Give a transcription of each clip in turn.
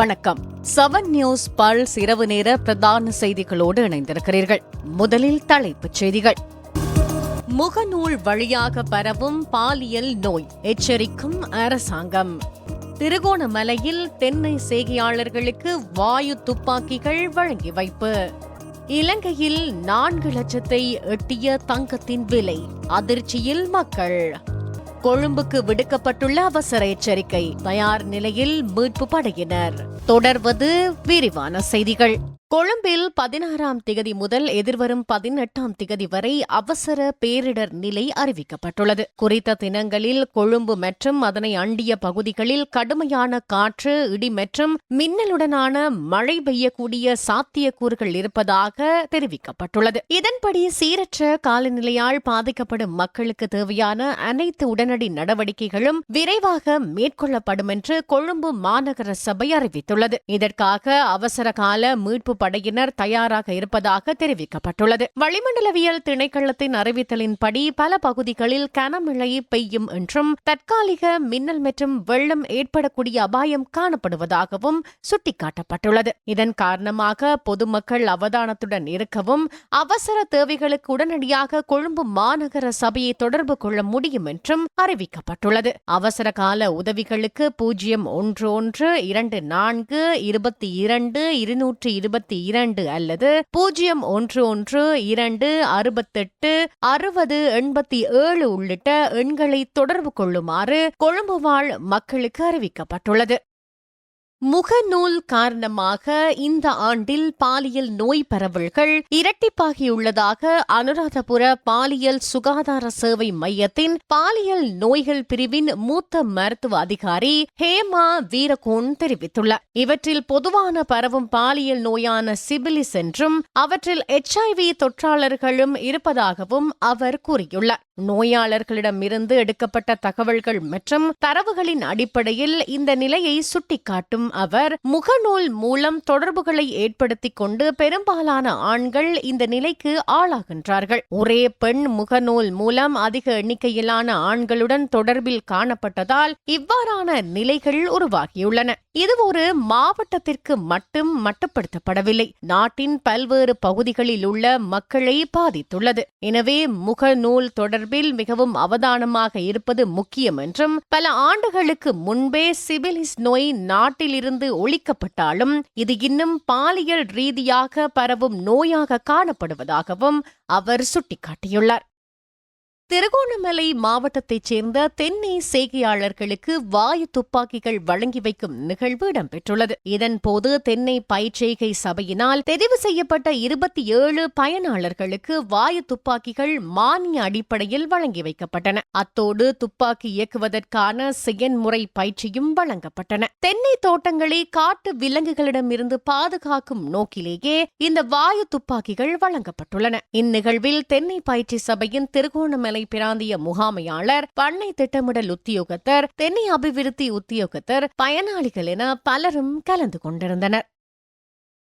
வணக்கம். Seven news pulse இரவு நேர பிரதான செய்திகளோடு இணைந்திருக்கிறீர்கள். முதலில் தலைப்புச் செய்திகள். முகநூல் வழியாக பரவும் பாலியல் நோய் எச்சரிக்கும் அரசாங்கம். திருகோணமலையில் தென்னை செய்கையாளர்களுக்கு வாயு துப்பாக்கிகள் வழங்கி வைப்பு. இலங்கையில் நான்கு லட்சத்தை எட்டிய தங்கத்தின் விலை அதிர்ச்சியில் மக்கள். கொழும்புக்கு விடுக்கப்பட்டுள்ள அவசர எச்சரிக்கை. தயார் நிலையில் மீட்பு படையினர். தொடர்வது விரிவான செய்திகள். கொழும்பில் பதினாறாம் திகதி முதல் எதிர்வரும் பதினெட்டாம் திகதி வரை அவசர பேரிடர் நிலை அறிவிக்கப்பட்டுள்ளது. குறித்த தினங்களில் கொழும்பு மற்றும் அதனை அண்டிய பகுதிகளில் கடுமையான காற்று இடி மற்றும் மின்னலுடனான மழை பெய்யக்கூடிய சாத்தியக்கூறுகள் இருப்பதாக தெரிவிக்கப்பட்டுள்ளது. இதன்படி சீரற்ற காலநிலையால் பாதிக்கப்படும் மக்களுக்கு தேவையான அனைத்து உடனடி நடவடிக்கைகளும் விரைவாக மேற்கொள்ளப்படும் என்று கொழும்பு மாநகர சபை அறிவித்துள்ளது. இதற்காக அவசர கால மீட்பு படையினர் தயாராக இருப்பதாக தெரிவிக்கப்பட்டுள்ளது. வளிமண்டலவியல் திணைக்களத்தின் அறிவித்தலின்படி பல பகுதிகளில் கனமழை பெய்யும் என்றும் தற்காலிக மின்னல் மற்றும் வெள்ளம் ஏற்படக்கூடிய அபாயம் காணப்படுவதாகவும் சுட்டிக்காட்டப்பட்டுள்ளது. இதன் காரணமாக பொதுமக்கள் அவதானத்துடன் இருக்கவும் அவசர தேவைகளுக்கு உடனடியாக கொழும்பு மாநகர சபையை தொடர்பு கொள்ள முடியும் என்றும் அறிவிக்கப்பட்டுள்ளது. அவசர கால உதவிகளுக்கு பூஜ்ஜியம் ஒன்று ஒன்று இரண்டு நான்கு இருபத்தி இரண்டு இருநூற்று இருபத்தி இரண்டு அல்லது பூஜ்ஜியம் ஒன்று ஒன்று இரண்டு அறுபத்தெட்டு அறுபது எண்பத்தி ஏழு உள்ளிட்ட எண்களை தொடர்பு கொள்ளுமாறு கொழும்பு வாழ் மக்களுக்கு அறிவிக்கப்பட்டுள்ளது. முகநூல் காரணமாக இந்த ஆண்டில் பாலியல் நோய் பரவல்கள் இரட்டிப்பாகியுள்ளதாக அனுராதபுர பாலியல் சுகாதார சேவை மையத்தின் பாலியல் நோய்கள் பிரிவின் மூத்த மருத்துவ அதிகாரி ஹேமா வீரகோன் தெரிவித்துள்ளார். இவற்றில் பொதுவான பரவும் பாலியல் நோயான சிபிலிஸ் என்றும் அவற்றில் எச்ஐவி தொற்றாளர்களும் இருப்பதாகவும் அவர் கூறியுள்ளார். நோயாளர்களிடமிருந்து எடுக்கப்பட்ட தகவல்கள் மற்றும் தரவுகளின் அடிப்படையில் இந்த நிலையை சுட்டிக்காட்டும் அவர் முகநூல் மூலம் தொடர்புகளை ஏற்படுத்திக் கொண்டு பெரும்பாலான ஆண்கள் இந்த நிலைக்கு ஆளாகின்றார்கள். ஒரே பெண் முகநூல் மூலம் அதிக எண்ணிக்கையிலான ஆண்களுடன் தொடர்பில் காணப்பட்டதால் இவ்வாறான நிலைகள் உருவாகியுள்ளன. இது ஒரு மாவட்டத்திற்கு மட்டும் மட்டுப்படுத்தப்படவில்லை. நாட்டின் பல்வேறு பகுதிகளில் உள்ள மக்களை பாதித்துள்ளது. எனவே முகநூல் தொடர்பில் மிகவும் அவதானமாக இருப்பது முக்கியம் என்றும் பல ஆண்டுகளுக்கு முன்பே சிபிலிஸ் நோய் நாட்டில் இருந்து ஒழிக்கப்பட்டாலும் இது இன்னும் பாலியல் ரீதியாக பரவும் நோயாக காணப்படுவதாகவும் அவர் சுட்டிக்காட்டியுள்ளார். திருகோணமலை மாவட்டத்தைச் சேர்ந்த தென்னை செய்கையாளர்களுக்கு வாயு துப்பாக்கிகள் வழங்கி வைக்கும் நிகழ்வு இடம்பெற்றுள்ளது. இதன்போது தென்னை பயிற்செய்கை சபையினால் தெரிவு செய்யப்பட்ட இருபத்தி ஏழு பயனாளர்களுக்கு வாயு துப்பாக்கிகள் மானிய அடிப்படையில் வழங்கி வைக்கப்பட்டன. அத்தோடு துப்பாக்கி இயக்குவதற்கான செயன்முறை பயிற்சியும் வழங்கப்பட்டன. தென்னை தோட்டங்களை காட்டு விலங்குகளிடமிருந்து பாதுகாக்கும் நோக்கிலேயே இந்த வாயு துப்பாக்கிகள் வழங்கப்பட்டுள்ளன. இந்நிகழ்வில் தென்னை பயிற்சி சபையின் திருகோணமலை தென்னை பிராந்திய முகாமையாளர் பண்ணை திட்டமிடல் உத்தியோகத்தர் தென்னை அபிவிருத்தி உத்தியோகத்தர் பயனாளிகள் என பலரும் கலந்து கொண்டிருந்தனர்.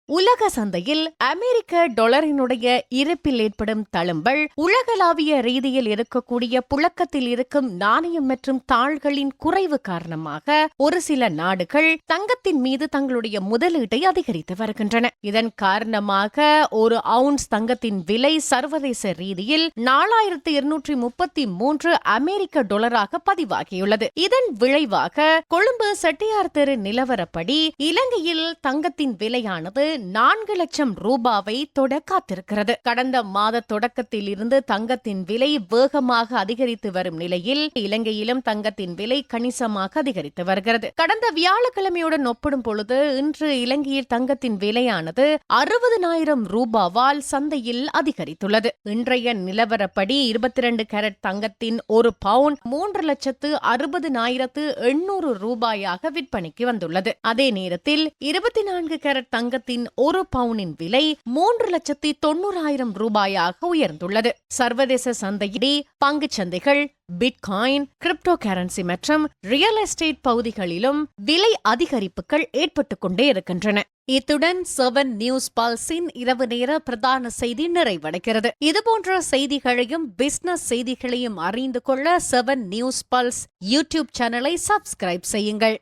உலக சந்தையில் அமெரிக்க டொலரினுடைய இருப்பில் ஏற்படும் தழும்பல் உலகளாவிய ரீதியில் இருக்கக்கூடிய புழக்கத்தில் இருக்கும் நாணயம் மற்றும் தாள்களின் குறைவு காரணமாக ஒரு சில நாடுகள் தங்கத்தின் மீது தங்களுடைய முதலீட்டை அதிகரித்து வருகின்றன. இதன் காரணமாக ஒரு அவுன்ஸ் தங்கத்தின் விலை சர்வதேச ரீதியில் நாலாயிரத்து இருநூற்றி முப்பத்தி மூன்று அமெரிக்க டொலராக பதிவாகியுள்ளது. இதன் விளைவாக கொழும்பு செட்டியார் தெரு நிலவரப்படி இலங்கையில் தங்கத்தின் விலையானது நான்கு லட்சம் ரூபாவை தொட காத்திருக்கிறது கடந்த மாத தொடக்கத்தில் இருந்து தங்கத்தின் விலை வேகமாக அதிகரித்து வரும் நிலையில் இலங்கையிலும் தங்கத்தின் விலை கணிசமாக அதிகரித்து வருகிறது. கடந்த வியாழக்கிழமையுடன் ஒப்பிடும் பொழுது இன்று இலங்கையில் தங்கத்தின் விலையானது அறுபதனாயிரம் ரூபாவால் சந்தையில் அதிகரித்துள்ளது. இன்றைய நிலவரப்படி இருபத்தி இரண்டு கேரட் தங்கத்தின் ஒரு பவுண்ட் மூன்று லட்சத்து அறுபதனாயிரத்து எண்ணூறு ரூபாயாக விற்பனைக்கு வந்துள்ளது. அதே நேரத்தில் இருபத்தி நான்கு கேரட் தங்கத்தின் ஒரு பவுனின் விலை மூன்று லட்சத்தி தொண்ணூறாயிரம் ரூபாயாக உயர்ந்துள்ளது. சர்வதேச சந்தையிலே பங்குச் சந்தைகள் பிட்காயின் கிரிப்டோ கரன்சி மற்றும் ரியல் எஸ்டேட் பகுதிகளிலும் விலை அதிகரிப்புகள் ஏற்பட்டுக் கொண்டே இருக்கின்றன. இத்துடன் செவன் நியூஸ் பல்ஸின் இரவு நேர பிரதான செய்தி நிறைவடைகிறது. இதுபோன்ற செய்திகளையும் பிசினஸ் செய்திகளையும் அறிந்து கொள்ள செவன் நியூஸ் பல்ஸ் யூடியூப் சேனலை சப்ஸ்கிரைப் செய்யுங்கள்.